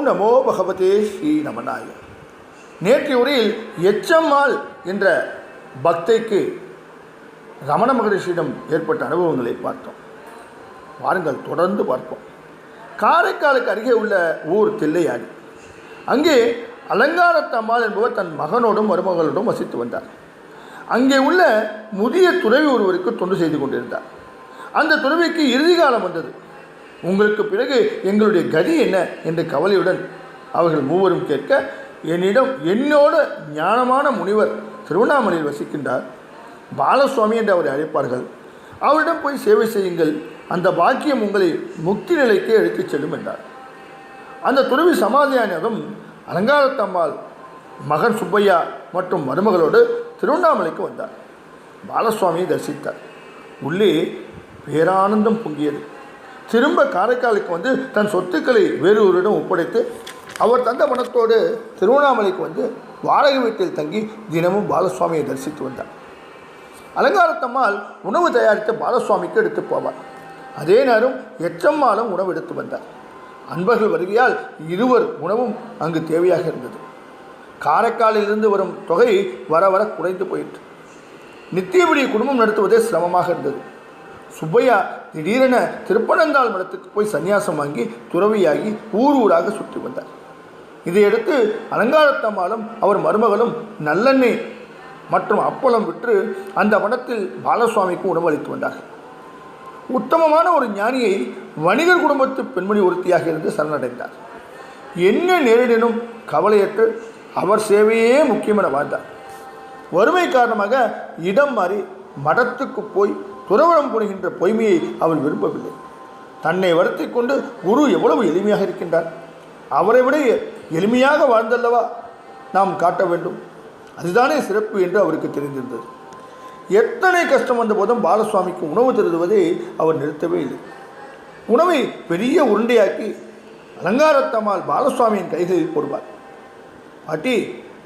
ஓம் நமோ பகவதே ஸ்ரீ நமநாய. நேற்றைய உரையில் எச்சம்மாள் என்ற பக்தைக்கு ரமண மகரிஷியிடம் ஏற்பட்ட அனுபவங்களை பார்த்தோம். வாருங்கள் தொடர்ந்து பார்ப்போம். காரைக்காலுக்கு அருகே உள்ள ஊர் தில்லையாடி. அங்கே அலங்காரத்தம்மாள் என்பவர் தன் மகனோடும் மருமகளோடும் வசித்து வந்தார். அங்கே உள்ள முதிய துறவி ஒருவருக்கு தொண்டு செய்து கொண்டிருந்தார். அந்த துறவிக்கு இறுதி காலம் வந்தது. உங்களுக்கு பிறகு எங்களுடைய கதி என்ன? என்ற கவலையுடன் அவர்கள் மூவரும் கேட்க என்னிடம் என்னோட ஞானமான முனிவர் திருவண்ணாமலையில் வசிக்கின்றார். பாலசுவாமி என்று அவரை அழைப்பார்கள். அவரிடம் போய் சேவை செய்யுங்கள். அந்த பாக்கியம் உங்களை முக்தி நிலைக்கு எடுத்துச் செல்லும் என்றார். அந்த துறவி சமாதியானதும் அலங்காரத்தம்மாள் மகன் சுப்பையா மற்றும் மருமகளோடு திருவண்ணாமலைக்கு வந்தார். பாலசுவாமியை தரிசித்தார். உள்ளே பேரானந்தம் பொங்கியது. திரும்ப காரைக்காலுக்கு வந்து தன் சொத்துக்களை வேறொருவரிடம் ஒப்படைத்து அவர் தந்த பணத்தோடு திருவண்ணாமலைக்கு வந்து வாடகை வீட்டில் தங்கி தினமும் பாலசுவாமியை தரிசித்து வந்தார். அலங்காரத்தம்மாள் உணவு தயாரித்து பாலசுவாமிக்கு எடுத்து போவார் அதே நேரம் எச்சம்மாளும் உணவு எடுத்து வந்தார். அன்பர்கள் வருகையால் இருவர் உணவும் அங்கு தேவையாக இருந்தது. காரைக்காலிலிருந்து வரும் தொகை வர வர குறைந்து போயிற்று. நித்தியபடி குடும்பம் நடத்துவதே சிரமமாக இருந்தது. சுப்பையா திடீரென திருப்பனந்தாள் மடத்துக்கு போய் சன்னியாசம் வாங்கி துறவியாகி ஊர் ஊராக சுற்றி வந்தார். இதையடுத்து அலங்காரத்தம்மாளும் அவர் மருமகளும் நல்லெண்ணெய் மற்றும் அப்பளம் விற்று அந்த வனத்தில் பாலசுவாமிக்கு உணவளித்து வந்தார்கள். உத்தமமான ஒரு ஞானியை வணிகர் குடும்பத்து பெண்மணி ஒருத்தியாக இருந்து சரணடைந்தார். என்ன நேரிடனும் கவலையற்று அவர் சேவையே முக்கியமென வாழ்ந்தார். வறுமை காரணமாக இடம் மாறி மடத்துக்கு போய் துறவரம் புரிகின்ற பொய்மையை அவள் விரும்பவில்லை. தன்னை வருத்தி கொண்டு குரு எவ்வளவு எளிமையாக இருக்கின்றார். அவரை விட எளிமையாக வாழ்ந்தல்லவா நாம் காட்ட வேண்டும். அதுதானே சிறப்பு என்று அவருக்கு தெரிந்திருந்தது. எத்தனை கஷ்டம் வந்த போதும் பாலசுவாமிக்கு உணவு தருவதை அவர் நிறுத்தவே இல்லை. உணவை பெரிய உருண்டையாக்கி அலங்காரத்தம்மாள் பாலசுவாமியின் கைகளில் போடுவார். பாட்டி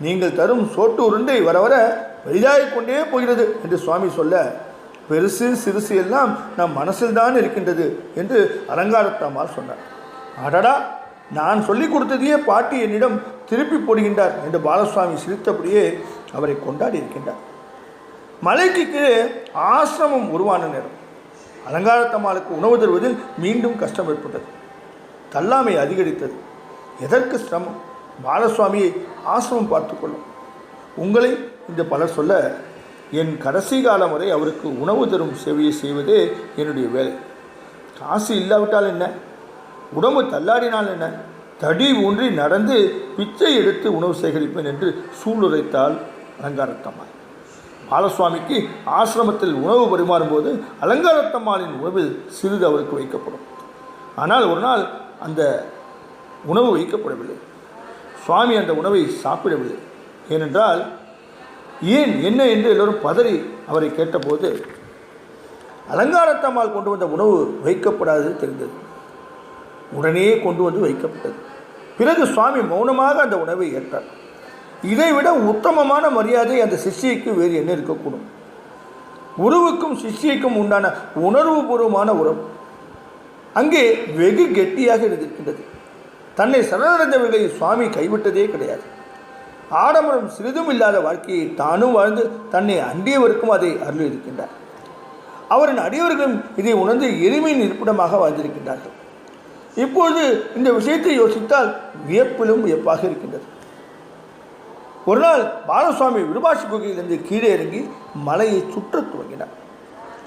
நீங்கள் தரும் சோட்டு உருண்டை வர வர பெரிதாகிக் கொண்டே போகிறது என்று சுவாமி சொல்ல பெருசு சிறுசு எல்லாம் நம் மனசில் தான் இருக்கின்றது என்று அலங்காரத்தம்மாள் சொன்னார் அடடா நான் சொல்லிக் கொடுத்ததையே பாட்டி என்னிடம் திருப்பி போடுகின்றார் என்று பாலசுவாமி சிரித்தபடியே அவரை கொண்டாடி இருக்கின்றார். மலைக்கு கீழே ஆசிரமம் உருவான நேரம். அலங்காரத்தம்மாளுக்கு உணவு தருவதில் மீண்டும் கஷ்டம் ஏற்பட்டது. தள்ளாமை அதிகரித்தது. எதற்கு சிரமம்? பாலசுவாமியை ஆசிரமம் பார்த்துக்கொள்ளும் உங்களை இந்த பலர் சொல்ல என் கடைசி காலம் வரை அவருக்கு உணவு தரும் சேவையை செய்வதே என்னுடைய வேலை. காசு இல்லாவிட்டால் என்ன? உடம்பு தள்ளாடினால் என்ன? தடி ஊன்றி நடந்து பிச்சை எடுத்து உணவு சேகரிப்பேன் என்று சூளுரைத்தால் அலங்காரத்தம்மாள். பாலசுவாமிக்கு ஆசிரமத்தில் உணவு பரிமாறும்போது அலங்காரத்தம்மாளின் உணவில் சிறிது அவருக்கு வைக்கப்படும். ஆனால் ஒரு நாள் அந்த உணவு வைக்கப்படவில்லை. சுவாமி அந்த உணவை சாப்பிடவில்லை. ஏனென்றால் ஏன் என்ன என்று எல்லோரும் பதறி அவரை கேட்டபோது அலங்காரத்தம்மாள் கொண்டு வந்த உணவு வைக்கப்படாதது தெரிந்தது. உடனே கொண்டு வந்து வைக்கப்பட்டது. பிறகு சுவாமி மௌனமாக அந்த உணவை ஏற்றார். இதைவிட உத்தமமான மரியாதை அந்த சிஷ்யைக்கு வேறு என்ன இருக்கக்கூடும்? உறவுக்கும் சிஷ்யிக்கும் உண்டான உணர்வுபூர்வமான உறவு அங்கே வெகு கெட்டியாக இருந்திருக்கின்றது. தன்னை சரணடைந்தவர்களை சுவாமி கைவிட்டதே கிடையாது. ஆடம்பரம் சிறிதும் இல்லாத வாழ்க்கையை தானும் வாழ்ந்து தன்னை அண்டியவருக்கும் அதை அருள் இருக்கின்றார் அவரின் அடியவர்களும் இதை உணர்ந்து எளிமையின் இருப்பிடமாக வாழ்ந்திருக்கின்றார்கள். இப்பொழுது இந்த விஷயத்தை யோசித்தால் வியப்பிலும் வியப்பாக இருக்கின்றது. ஒரு நாள் பாலசுவாமி விருபாட்சி குகையிலிருந்து கீழே இறங்கி மலையை சுற்றத் துவங்கினார்.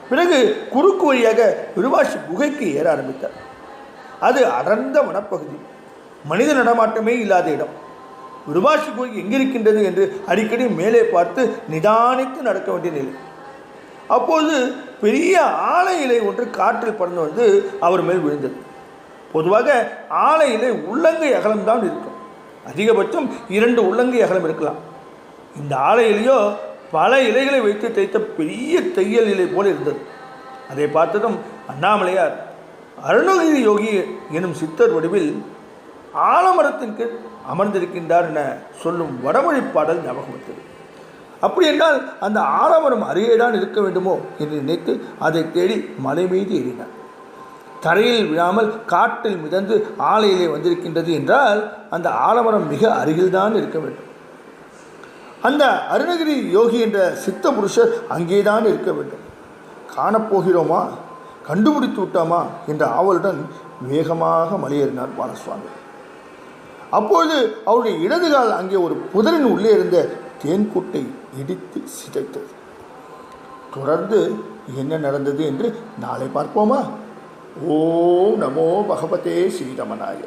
பிறகு குறுக்கு வழியாக விருபாட்சி குகைக்கு ஏற ஆரம்பித்தார். அது அடர்ந்த வனப்பகுதி. மனித நடமாட்டமே இல்லாத இடம். விருபாட்சி குகை எங்கிருக்கின்றது என்று அடிக்கடி மேலே பார்த்து நிதானித்து நடக்க வேண்டிய நிலை. அப்போது பெரிய ஆலை இலை ஒன்று காற்றில் பறந்து வந்து அவர் மேல் விழுந்தது. பொதுவாக ஆலை இலை உள்ளங்கை அகலம்தான் இருக்கும். அதிகபட்சம் இரண்டு உள்ளங்கை அகலம் இருக்கலாம். இந்த ஆலை இலையோ பல இலைகளை வைத்து தைத்த பெரிய தையல் இலை போல இருந்தது. அதை பார்த்ததும் அண்ணாமலையார் அருணகிரி யோகி எனும் சித்தர் வடிவில் ஆலமரத்தின் கீழ் அமர்ந்திருக்கின்றார் என சொல்லும் வடமொழி பாடல் ஞாபகம் வந்தது. அப்படி என்றால் அந்த ஆலமரம் அருகேதான் இருக்க வேண்டுமோ என்று நினைத்து அதை தேடி மலை மீது ஏறினார். தரையில் விழாமல் காட்டில் மிதந்து ஆலையிலே வந்திருக்கின்றது என்றால் அந்த ஆலமரம் மிக அருகில்தான் இருக்க வேண்டும். அந்த அருணகிரி யோகி என்ற சித்த புருஷர் அங்கேதான் இருக்க வேண்டும். காணப்போகிறோமா? கண்டுபிடித்து விட்டோமா? என்ற ஆவலுடன் வேகமாக மலையேறினார் பாலசுவாமி. அப்பொழுது அவருடைய இடது கால் அங்கே ஒரு புதரின் உள்ளே இருந்த தேன்கூட்டை இடித்து சிதைத்தது. தொடர்ந்து என்ன நடந்தது என்று நாளை பார்ப்போமா? ஓம் நமோ பகவதே ஸ்ரீரமணாய